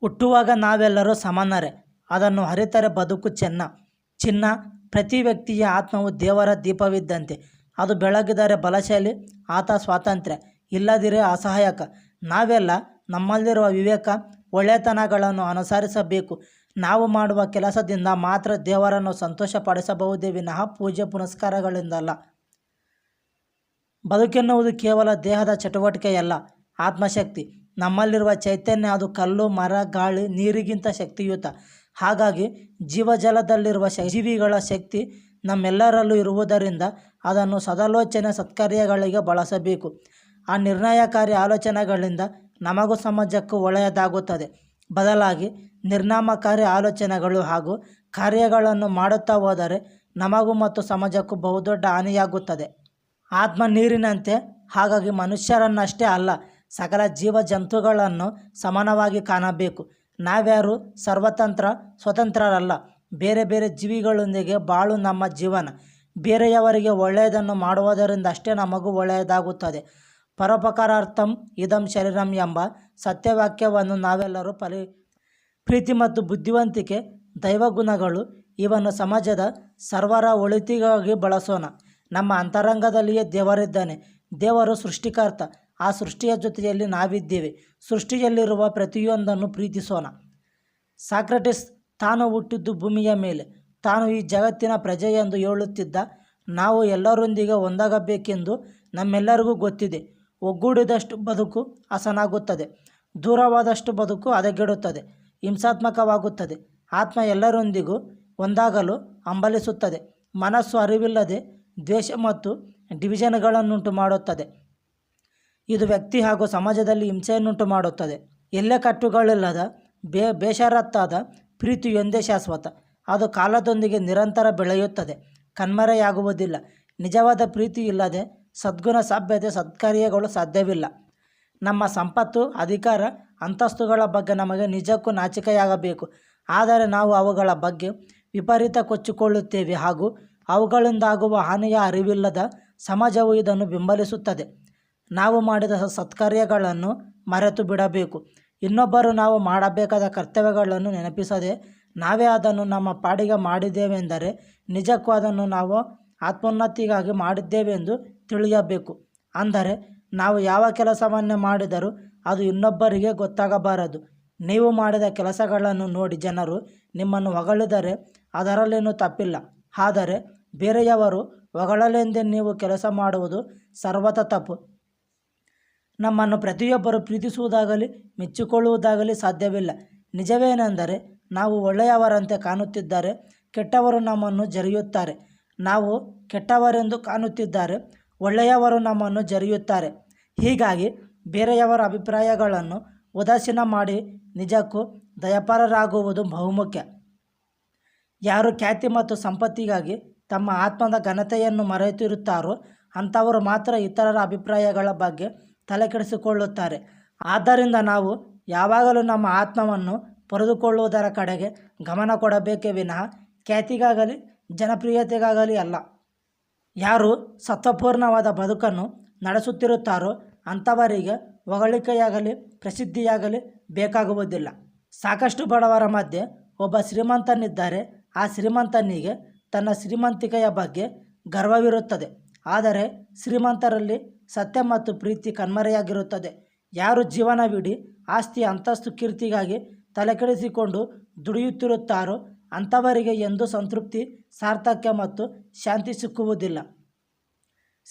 ಹುಟ್ಟುವಾಗ ನಾವೆಲ್ಲರೂ ಸಮಾನರೇ. ಅದನ್ನು ಅರಿತರೆ ಬದುಕು ಚೆನ್ನ. ಚಿನ್ನ ಪ್ರತಿ ವ್ಯಕ್ತಿಯ ಆತ್ಮವು ದೇವರ ದೀಪವಿದ್ದಂತೆ. ಅದು ಬೆಳಗಿದರೆ ಬಲಶಾಲಿ, ಆತ ಸ್ವಾತಂತ್ರ್ಯ. ಇಲ್ಲದಿರೇ ಅಸಹಾಯಕ. ನಾವೆಲ್ಲ ನಮ್ಮಲ್ಲಿರುವ ವಿವೇಕ, ಒಳ್ಳೆತನಗಳನ್ನು ಅನುಸರಿಸಬೇಕು. ನಾವು ಮಾಡುವ ಕೆಲಸದಿಂದ ಮಾತ್ರ ದೇವರನ್ನು ಸಂತೋಷಪಡಿಸಬಹುದೇ ವಿನಃ ಪೂಜೆ ಪುನಸ್ಕಾರಗಳಿಂದಲ್ಲ. ಬದುಕೆನ್ನುವುದು ಕೇವಲ ದೇಹದ ಚಟುವಟಿಕೆಯಲ್ಲ, ಆತ್ಮಶಕ್ತಿ. ನಮ್ಮಲ್ಲಿರುವ ಚೈತನ್ಯ, ಅದು ಕಲ್ಲು, ಮರ, ಗಾಳಿ, ನೀರಿಗಿಂತ ಶಕ್ತಿಯುತ. ಹಾಗಾಗಿ ಜೀವಜಲದಲ್ಲಿರುವ ಜೀವಿಗಳ ಶಕ್ತಿ ನಮ್ಮೆಲ್ಲರಲ್ಲೂ ಇರುವುದರಿಂದ ಅದನ್ನು ಸದಾಲೋಚನೆ ಸತ್ಕಾರ್ಯಗಳಿಗೆ ಬಳಸಬೇಕು. ಆ ನಿರ್ಣಯಕಾರಿ ಆಲೋಚನೆಗಳಿಂದ ನಮಗೂ ಸಮಾಜಕ್ಕೂ ಒಳ್ಳೆಯದಾಗುತ್ತದೆ. ಬದಲಾಗಿ ನಿರ್ನಾಮಕಾರಿ ಆಲೋಚನೆಗಳು ಹಾಗೂ ಕಾರ್ಯಗಳನ್ನು ಮಾಡುತ್ತಾ ಹೋದರೆ ನಮಗೂ ಮತ್ತು ಸಮಾಜಕ್ಕೂ ಬಹುದೊಡ್ಡ ಹಾನಿಯಾಗುತ್ತದೆ. ಆತ್ಮ ನೀರಿನಂತೆ, ಹಾಗಾಗಿ ಮನುಷ್ಯರನ್ನಷ್ಟೇ ಅಲ್ಲ ಸಕಲ ಜೀವ ಜಂತುಗಳನ್ನು ಸಮಾನವಾಗಿ ಕಾಣಬೇಕು. ನಾವ್ಯಾರು ಸರ್ವತಂತ್ರ, ಸ್ವತಂತ್ರರಲ್ಲ. ಬೇರೆ ಬೇರೆ ಜೀವಿಗಳೊಂದಿಗೆ ಬಾಳು ನಮ್ಮ ಜೀವನ. ಬೇರೆಯವರಿಗೆ ಒಳ್ಳೆಯದನ್ನು ಮಾಡುವುದರಿಂದ ಅಷ್ಟೇ ನಮಗೂ ಒಳ್ಳೆಯದಾಗುತ್ತದೆ. ಪರೋಪಕಾರಾರ್ಥಂ ಇದಂ ಶರೀರಂ ಎಂಬ ಸತ್ಯವಾಕ್ಯವನ್ನು ನಾವೆಲ್ಲರೂ ಪಲಿ, ಪ್ರೀತಿ ಮತ್ತು ಬುದ್ಧಿವಂತಿಕೆ, ದೈವಗುಣಗಳು ಇವನ್ನು ಸಮಾಜದ ಸರ್ವರ ಒಳಿತಿಗಾಗಿ ಬಳಸೋಣ. ನಮ್ಮ ಅಂತರಂಗದಲ್ಲಿಯೇ ದೇವರಿದ್ದಾನೆ. ದೇವರು ಸೃಷ್ಟಿಕರ್ತ. ಆ ಸೃಷ್ಟಿಯ ಜೊತೆಯಲ್ಲಿ ನಾವಿದ್ದೇವೆ. ಸೃಷ್ಟಿಯಲ್ಲಿರುವ ಪ್ರತಿಯೊಂದನ್ನು ಪ್ರೀತಿಸೋಣ. ಸಾಕ್ರಟಿಸ್ ತಾನು ಹುಟ್ಟಿದ್ದು ಭೂಮಿಯ ಮೇಲೆ. ತಾನು ಈ ಜಗತ್ತಿನ ಪ್ರಜೆ ಎಂದು ಹೇಳುತ್ತಿದ್ದ ನಾವು ಎಲ್ಲರೊಂದಿಗೆ ಒಂದಾಗಬೇಕೆಂದು ನಮ್ಮೆಲ್ಲರಿಗೂ ಗೊತ್ತಿದೆ. ಒಗ್ಗೂಡಿದಷ್ಟು ಬದುಕು ಹಸನಾಗುತ್ತದೆ. ದೂರವಾದಷ್ಟು ಬದುಕು ಹದಗೆಡುತ್ತದೆ. ಹಿಂಸಾತ್ಮಕವಾಗುತ್ತದೆ. ಆತ್ಮ ಎಲ್ಲರೊಂದಿಗೂ ಒಂದಾಗಲು ಹಂಬಲಿಸುತ್ತದೆ. ಮನಸ್ಸು ಅರಿವಿಲ್ಲದೆ ದ್ವೇಷ ಮತ್ತು ಡಿವಿಷನ್ಗಳನ್ನುಂಟು ಮಾಡುತ್ತದೆ ಇದು ವ್ಯಕ್ತಿ ಹಾಗೂ ಸಮಾಜದಲ್ಲಿ ಹಿಂಸೆಯನ್ನುಂಟು ಮಾಡುತ್ತದೆ. ಎಲ್ಲೆ ಕಟ್ಟುಗಳಿಲ್ಲದ ಬೇ, ಬೇಷರತ್ತಾದ ಪ್ರೀತಿಯೊಂದೇ ಶಾಶ್ವತ. ಅದು ಕಾಲದೊಂದಿಗೆ ನಿರಂತರ ಬೆಳೆಯುತ್ತದೆ. ಕಣ್ಮರೆಯಾಗುವುದಿಲ್ಲ. ನಿಜವಾದ ಪ್ರೀತಿ ಇಲ್ಲದೆ ಸದ್ಗುಣ ಸಭ್ಯತೆ ಸತ್ಕಾರ್ಯಗಳು ಸಾಧ್ಯವಿಲ್ಲ. ನಮ್ಮ ಸಂಪತ್ತು, ಅಧಿಕಾರ, ಅಂತಸ್ತುಗಳ ಬಗ್ಗೆ ನಮಗೆ ನಿಜಕ್ಕೂ ನಾಚಿಕೆಯಾಗಬೇಕು. ಆದರೆ ನಾವು ಅವುಗಳ ಬಗ್ಗೆ ವಿಪರೀತ ಕೊಚ್ಚಿಕೊಳ್ಳುತ್ತೇವೆ ಹಾಗೂ ಅವುಗಳಿಂದಾಗುವ ಹಾನಿಯ ಅರಿವಿಲ್ಲದ ಸಮಾಜವು ಇದನ್ನು ಬೆಂಬಲಿಸುತ್ತದೆ. ನಾವು ಮಾಡಿದ ಸತ್ಕಾರ್ಯಗಳನ್ನು ಮರೆತು ಬಿಡಬೇಕು. ಇನ್ನೊಬ್ಬರು ನಾವು ಮಾಡಬೇಕಾದ ಕರ್ತವ್ಯಗಳನ್ನು ನೆನಪಿಸದೆ ನಾವೇ ಅದನ್ನು ನಮ್ಮ ಪಾಡಿಗೆ ಮಾಡಿದ್ದೇವೆಂದರೆ ನಿಜಕ್ಕೂ ಅದನ್ನು ನಾವು ಆತ್ಮೋನ್ನತಿಗಾಗಿ ಮಾಡಿದ್ದೇವೆಂದು ತಿಳಿಯಬೇಕು. ಅಂದರೆ ನಾವು ಯಾವ ಕೆಲಸವನ್ನೇ ಮಾಡಿದರೂ ಅದು ಇನ್ನೊಬ್ಬರಿಗೆ ಗೊತ್ತಾಗಬಾರದು. ನೀವು ಮಾಡಿದ ಕೆಲಸಗಳನ್ನು ನೋಡಿ ಜನರು ನಿಮ್ಮನ್ನು ಹೊಗಳಿದರೆ ಅದರಲ್ಲೇನೂ ತಪ್ಪಿಲ್ಲ. ಆದರೆ ಬೇರೆಯವರು ಹೊಗಳಲೆಂದೇ ನೀವು ಕೆಲಸ ಮಾಡುವುದು ಸರ್ವತ ತಪ್ಪು. ನಮ್ಮನ್ನು ಪ್ರತಿಯೊಬ್ಬರು ಪ್ರೀತಿಸುವುದಾಗಲಿ, ಮೆಚ್ಚಿಕೊಳ್ಳುವುದಾಗಲಿ ಸಾಧ್ಯವಿಲ್ಲ. ನಿಜವೇನೆಂದರೆ, ನಾವು ಒಳ್ಳೆಯವರಂತೆ ಕಾಣುತ್ತಿದ್ದಾರೆ, ಕೆಟ್ಟವರು ನಮ್ಮನ್ನು ಜರಿಯುತ್ತಾರೆ. ನಾವು ಕೆಟ್ಟವರೆಂದು ಕಾಣುತ್ತಿದ್ದಾರೆ, ಒಳ್ಳೆಯವರು ನಮ್ಮನ್ನು ಜರಿಯುತ್ತಾರೆ. ಹೀಗಾಗಿ ಬೇರೆಯವರ ಅಭಿಪ್ರಾಯಗಳನ್ನು ಉದಾಸೀನ ಮಾಡಿ, ನಿಜಕ್ಕೂ ದಯಪರರಾಗುವುದು ಬಹುಮುಖ್ಯ. ಯಾರು ಖ್ಯಾತಿ ಮತ್ತು ಸಂಪತ್ತಿಗಾಗಿ ತಮ್ಮ ಆತ್ಮದ ಘನತೆಯನ್ನು ಮರೆತಿರುತ್ತಾರೋ, ಅಂಥವರು ಮಾತ್ರ ಇತರರ ಅಭಿಪ್ರಾಯಗಳ ಬಗ್ಗೆ ತಲೆಕೆಡಿಸಿಕೊಳ್ಳುತ್ತಾರೆ. ಆದ್ದರಿಂದ ನಾವು ಯಾವಾಗಲೂ ನಮ್ಮ ಆತ್ಮವನ್ನು ಪಡೆದುಕೊಳ್ಳುವುದರ ಕಡೆಗೆ ಗಮನ ಕೊಡಬೇಕೇ ವಿನಃ ಖ್ಯಾತಿಗಾಗಲಿ, ಜನಪ್ರಿಯತೆಗಾಗಲಿ ಅಲ್ಲ. ಯಾರು ಸತ್ವಪೂರ್ಣವಾದ ಬದುಕನ್ನು ನಡೆಸುತ್ತಿರುತ್ತಾರೋ ಅಂಥವರಿಗೆ ಹೊಗಳಿಕೆಯಾಗಲಿ, ಪ್ರಸಿದ್ಧಿಯಾಗಲಿ ಬೇಕಾಗುವುದಿಲ್ಲ. ಸಾಕಷ್ಟು ಬಡವರ ಮಧ್ಯೆ ಒಬ್ಬ ಶ್ರೀಮಂತನಿದ್ದರೆ ಆ ಶ್ರೀಮಂತನಿಗೆ ತನ್ನ ಶ್ರೀಮಂತಿಕೆಯ ಬಗ್ಗೆ ಗರ್ವವಿರುತ್ತದೆ. ಆದರೆ ಶ್ರೀಮಂತರಲ್ಲಿ ಸತ್ಯ ಮತ್ತು ಪ್ರೀತಿ ಕಣ್ಮರೆಯಾಗಿರುತ್ತದೆ. ಯಾರು ಜೀವನವಿಡಿ ಆಸ್ತಿ ಅಂತಸ್ತು ಕೀರ್ತಿಗಾಗಿ ತಲೆಕೆಡಿಸಿಕೊಂಡು ದುಡಿಯುತ್ತಿರುತ್ತಾರೋ ಅಂಥವರಿಗೆ ಎಂದು ಸಂತೃಪ್ತಿ, ಸಾರ್ಥಕ್ಯ ಮತ್ತು ಶಾಂತಿ ಸಿಕ್ಕುವುದಿಲ್ಲ.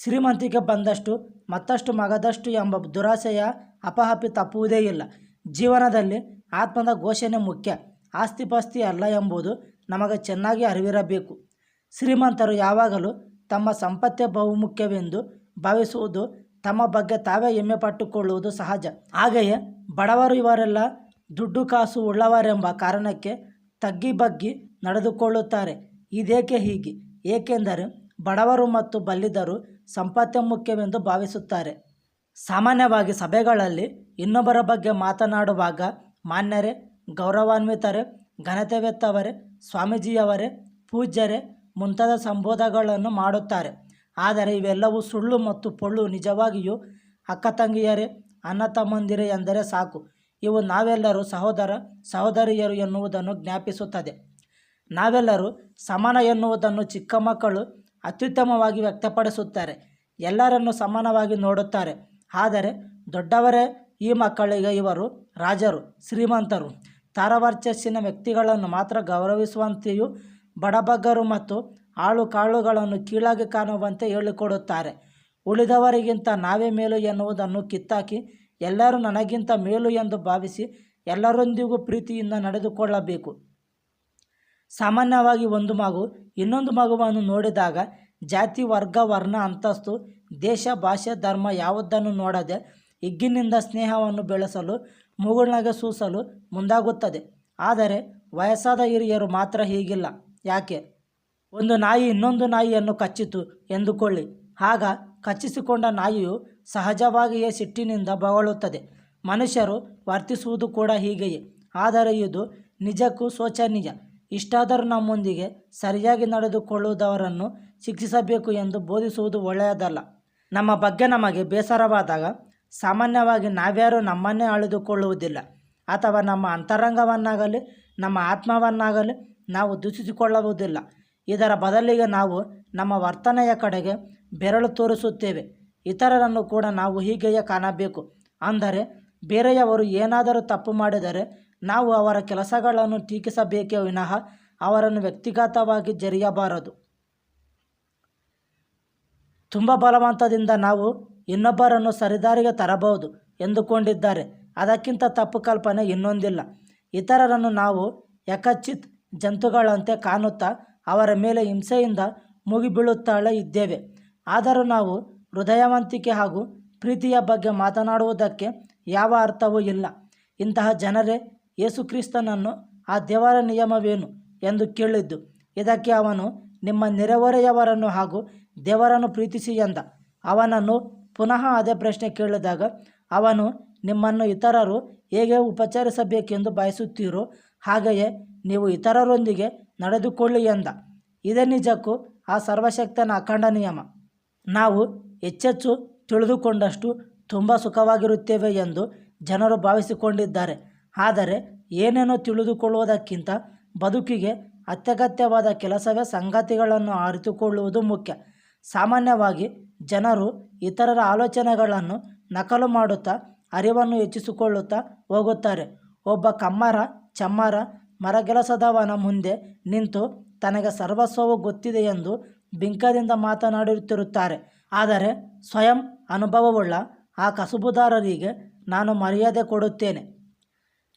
ಶ್ರೀಮಂತಿಕೆ ಬಂದಷ್ಟು, ಮತ್ತಷ್ಟು ಮಗದಷ್ಟು ಎಂಬ ದುರಾಸೆಯ ಅಪಹಪಿ ತಪ್ಪುವುದೇ ಇಲ್ಲ. ಜೀವನದಲ್ಲಿ ಆತ್ಮದ ಘೋಷಣೆ ಮುಖ್ಯ, ಆಸ್ತಿಪಾಸ್ತಿ ಅಲ್ಲ ಎಂಬುದು ನಮಗೆ ಚೆನ್ನಾಗಿ ಅರಿವಿರಬೇಕು. ಶ್ರೀಮಂತರು ಯಾವಾಗಲೂ ತಮ್ಮ ಸಂಪತ್ತೇ ಬಹುಮುಖ್ಯವೆಂದು ಭಾವಿಸುವುದು ತಮ್ಮ ಬಗ್ಗೆ ತಾವೇ ಹೆಮ್ಮೆ ಪಟ್ಟುಕೊಳ್ಳುವುದು ಸಹಜ. ಹಾಗೆಯೇ ಬಡವರು ಇವರೆಲ್ಲ ದುಡ್ಡು ಕಾಸು ಉಳ್ಳವರೆಂಬ ಕಾರಣಕ್ಕೆ ತಗ್ಗಿ ಬಗ್ಗಿ ನಡೆದುಕೊಳ್ಳುತ್ತಾರೆ. ಇದೇಕೆ ಹೀಗೆ? ಏಕೆಂದರೆ ಬಡವರು ಮತ್ತು ಬಲ್ಲಿದರು ಸಂಪತ್ತೇ ಮುಖ್ಯವೆಂದು ಭಾವಿಸುತ್ತಾರೆ. ಸಾಮಾನ್ಯವಾಗಿ ಸಭೆಗಳಲ್ಲಿ ಇನ್ನೊಬ್ಬರ ಬಗ್ಗೆ ಮಾತನಾಡುವಾಗ ಮಾನ್ಯರೇ, ಗೌರವಾನ್ವಿತರೇ, ಘನತೆವೆತ್ತವರೇ, ಸ್ವಾಮೀಜಿಯವರೇ, ಪೂಜ್ಯರೇ ಮುಂತಾದ ಸಂಬೋಧಗಳನ್ನು ಮಾಡುತ್ತಾರೆ. ಆದರೆ ಇವೆಲ್ಲವೂ ಸುಳ್ಳು ಮತ್ತು ಪೊಳ್ಳು. ನಿಜವಾಗಿಯೂ ಅಕ್ಕ ತಂಗಿಯರೇ, ಅಣ್ಣ ತಮ್ಮಂದಿರೇ ಎಂದರೆ ಸಾಕು. ಇವು ನಾವೆಲ್ಲರೂ ಸಹೋದರ, ಸಹೋದರಿಯರು ಎನ್ನುವುದನ್ನು ಜ್ಞಾಪಿಸುತ್ತದೆ. ನಾವೆಲ್ಲರೂ ಸಮಾನ ಎನ್ನುವುದನ್ನು ಚಿಕ್ಕ ಮಕ್ಕಳು ಅತ್ಯುತ್ತಮವಾಗಿ ವ್ಯಕ್ತಪಡಿಸುತ್ತಾರೆ. ಎಲ್ಲರನ್ನು ಸಮಾನವಾಗಿ ನೋಡುತ್ತಾರೆ. ಆದರೆ ದೊಡ್ಡವರೇ, ಈ ಮಕ್ಕಳಿಗೆ ಇವರು ರಾಜರು, ಶ್ರೀಮಂತರು. ತಾರವರ್ಚಸ್ಸಿನ ವ್ಯಕ್ತಿಗಳನ್ನು ಮಾತ್ರ ಗೌರವಿಸುವಂತೆಯೂ ಬಡಬಗ್ಗರು ಮತ್ತು ಆಳು ಕಾಳುಗಳನ್ನು ಕೀಳಾಗಿ ಕಾಣುವಂತೆ ಹೇಳಿಕೊಡುತ್ತಾರೆ. ಉಳಿದವರಿಗಿಂತ ನಾವೇ ಮೇಲು ಎನ್ನುವುದನ್ನು ಕಿತ್ತಾಕಿ ಎಲ್ಲರೂ ನನಗಿಂತ ಮೇಲು ಎಂದು ಭಾವಿಸಿ ಎಲ್ಲರೊಂದಿಗೂ ಪ್ರೀತಿಯಿಂದ ನಡೆದುಕೊಳ್ಳಬೇಕು. ಸಾಮಾನ್ಯವಾಗಿ ಒಂದು ಮಗು ಇನ್ನೊಂದು ಮಗುವನ್ನು ನೋಡಿದಾಗ ಜಾತಿ, ವರ್ಗ, ವರ್ಣ, ಅಂತಸ್ತು, ದೇಶ, ಭಾಷೆ, ಧರ್ಮ ಯಾವುದನ್ನು ನೋಡದೆ ಹಿಗ್ಗಿನಿಂದ ಸ್ನೇಹವನ್ನು ಬೆಳೆಸಲು, ಮುಗುಳ್ನಗೆ ಸೂಸಲು ಮುಂದಾಗುತ್ತದೆ. ಆದರೆ ವಯಸ್ಸಾದ ಹಿರಿಯರು ಮಾತ್ರ ಹೀಗಿಲ್ಲ. ಯಾಕೆ? ಒಂದು ನಾಯಿ ಇನ್ನೊಂದು ನಾಯಿಯನ್ನು ಕಚ್ಚಿತು ಎಂದುಕೊಳ್ಳಿ. ಆಗ ಕಚ್ಚಿಸಿಕೊಂಡ ನಾಯಿಯು ಸಹಜವಾಗಿಯೇ ಸಿಟ್ಟಿನಿಂದ ಬಗಳುತ್ತದೆ ಮನುಷ್ಯರು ವರ್ತಿಸುವುದು ಕೂಡ ಹೀಗೆಯೇ. ಆದರೆ ಇದು ನಿಜಕ್ಕೂ ಶೋಚನೀಯ. ಇಷ್ಟಾದರೂ ನಮ್ಮೊಂದಿಗೆ ಸರಿಯಾಗಿ ನಡೆದುಕೊಳ್ಳುವುದವರನ್ನು ಶಿಕ್ಷಿಸಬೇಕು ಎಂದು ಬೋಧಿಸುವುದು ಒಳ್ಳೆಯದಲ್ಲ. ನಮ್ಮ ಬಗ್ಗೆ ನಮಗೆ ಬೇಸರವಾದಾಗ ಸಾಮಾನ್ಯವಾಗಿ ನಾವ್ಯಾರೂ ನಮ್ಮನ್ನೇ ಅಳೆದುಕೊಳ್ಳುವುದಿಲ್ಲ. ಅಥವಾ ನಮ್ಮ ಅಂತರಂಗವನ್ನಾಗಲಿ, ನಮ್ಮ ಆತ್ಮವನ್ನಾಗಲಿ ನಾವು ದೂಷಿಸಿಕೊಳ್ಳುವುದಿಲ್ಲ. ಇದರ ಬದಲಿಗೆ ನಾವು ನಮ್ಮ ವರ್ತನೆಯ ಕಡೆಗೆ ಬೆರಳು ತೋರಿಸುತ್ತೇವೆ. ಇತರರನ್ನು ಕೂಡ ನಾವು ಹೀಗೆಯೇ ಕಾಣಬೇಕು. ಅಂದರೆ, ಬೇರೆಯವರು ಏನಾದರೂ ತಪ್ಪು ಮಾಡಿದರೆ ನಾವು ಅವರ ಕೆಲಸಗಳನ್ನು ಟೀಕಿಸಬೇಕೇ ವಿನಃ ಅವರನ್ನು ವ್ಯಕ್ತಿಗತವಾಗಿ ಜರಿಯಬಾರದು. ತುಂಬ ಬಲವಂತದಿಂದ ನಾವು ಇನ್ನೊಬ್ಬರನ್ನು ಸರಿದಾರಿಗೆ ತರಬಹುದು ಎಂದುಕೊಂಡಿದ್ದಾರೆ. ಅದಕ್ಕಿಂತ ತಪ್ಪು ಕಲ್ಪನೆ ಇನ್ನೊಂದಿಲ್ಲ. ಇತರರನ್ನು ನಾವು ಯಕಚಿತ್ ಜಂತುಗಳಂತೆ ಕಾಣುತ್ತಾ ಅವರ ಮೇಲೆ ಹಿಂಸೆಯಿಂದ ಮುಗಿಬೀಳುತ್ತಾಳೆ ಇದ್ದೇವೆ. ಆದರೂ ನಾವು ಹೃದಯವಂತಿಕೆ ಹಾಗೂ ಪ್ರೀತಿಯ ಬಗ್ಗೆ ಮಾತನಾಡುವುದಕ್ಕೆ ಯಾವ ಅರ್ಥವೂ ಇಲ್ಲ. ಇಂತಹ ಜನರೇ ಯೇಸುಕ್ರಿಸ್ತನನ್ನು ಆ ದೇವರ ನಿಯಮವೇನು ಎಂದು ಕೇಳಿದ್ದು. ಇದಕ್ಕೆ ಅವನು, ನಿಮ್ಮ ನೆರೆಹೊರೆಯವರನ್ನು ಹಾಗೂ ದೇವರನ್ನು ಪ್ರೀತಿಸಿ ಎಂದ. ಅವನನ್ನು ಪುನಃ ಅದೇ ಪ್ರಶ್ನೆ ಕೇಳಿದಾಗ, ಅವನು, ನಿಮ್ಮನ್ನು ಇತರರು ಹೇಗೆ ಉಪಚರಿಸಬೇಕೆಂದು ಬಯಸುತ್ತೀರೋ ಹಾಗೆಯೇ ನೀವು ಇತರರೊಂದಿಗೆ ನಡೆದುಕೊಳ್ಳಿ ಎಂದ. ಇದೇ ನಿಜಕ್ಕೂ ಆ ಸರ್ವಶಕ್ತನ ಅಖಂಡ ನಿಯಮ. ನಾವು ಹೆಚ್ಚೆಚ್ಚು ತಿಳಿದುಕೊಂಡಷ್ಟು ತುಂಬ ಸುಖವಾಗಿರುತ್ತೇವೆ ಎಂದು ಜನರು ಭಾವಿಸಿಕೊಂಡಿದ್ದಾರೆ. ಆದರೆ ಏನೇನೋ ತಿಳಿದುಕೊಳ್ಳುವುದಕ್ಕಿಂತ ಬದುಕಿಗೆ ಅತ್ಯಗತ್ಯವಾದ ಕೆಲಸವೇ ಸಂಗತಿಗಳನ್ನು ಅರಿತುಕೊಳ್ಳುವುದು ಮುಖ್ಯ. ಸಾಮಾನ್ಯವಾಗಿ ಜನರು ಇತರರ ಆಲೋಚನೆಗಳನ್ನು ನಕಲು ಮಾಡುತ್ತಾ, ಅರಿವನ್ನು ಹೆಚ್ಚಿಸಿಕೊಳ್ಳುತ್ತಾ ಹೋಗುತ್ತಾರೆ. ಒಬ್ಬ ಕಮ್ಮರ, ಚಮ್ಮರ ಮರಗೆಲಸದವನ ಮುಂದೆ ನಿಂತು ತನಗೆ ಸರ್ವಸ್ವವು ಗೊತ್ತಿದೆ ಎಂದು ಬಿಂಕದಿಂದ ಮಾತನಾಡುತ್ತಿರುತ್ತಾರೆ. ಆದರೆ ಸ್ವಯಂ ಅನುಭವವುಳ್ಳ ಆ ಕಸುಬುದಾರರಿಗೆ ನಾನು ಮರ್ಯಾದೆ ಕೊಡುತ್ತೇನೆ.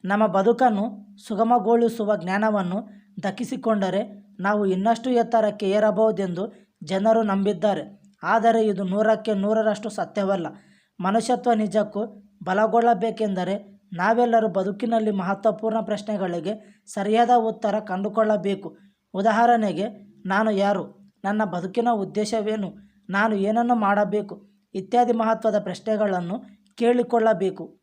ನಮ್ಮ ಬದುಕನ್ನು ಸುಗಮಗೊಳಿಸುವ ಜ್ಞಾನವನ್ನು ದಕ್ಕಿಸಿಕೊಂಡರೆ ನಾವು ಇನ್ನಷ್ಟು ಎತ್ತರಕ್ಕೆ ಏರಬಹುದೆಂದು ಜನರು ನಂಬಿದ್ದಾರೆ. ಆದರೆ ಇದು ನೂರಕ್ಕೆ ನೂರರಷ್ಟು ಸತ್ಯವಲ್ಲ. ಮನುಷ್ಯತ್ವ ನಿಜಕ್ಕೂ ಬಲಗೊಳ್ಳಬೇಕೆಂದರೆ ನಾವೆಲ್ಲರೂ ಬದುಕಿನಲ್ಲಿ ಮಹತ್ವಪೂರ್ಣ ಪ್ರಶ್ನೆಗಳಿಗೆ ಸರಿಯಾದ ಉತ್ತರ ಕಂಡುಕೊಳ್ಳಬೇಕು. ಉದಾಹರಣೆಗೆ, ನಾನು ಯಾರು? ನನ್ನ ಬದುಕಿನ ಉದ್ದೇಶವೇನು? ನಾನು ಏನನ್ನು ಮಾಡಬೇಕು? ಇತ್ಯಾದಿ ಮಹತ್ವದ ಪ್ರಶ್ನೆಗಳನ್ನು ಕೇಳಿಕೊಳ್ಳಬೇಕು.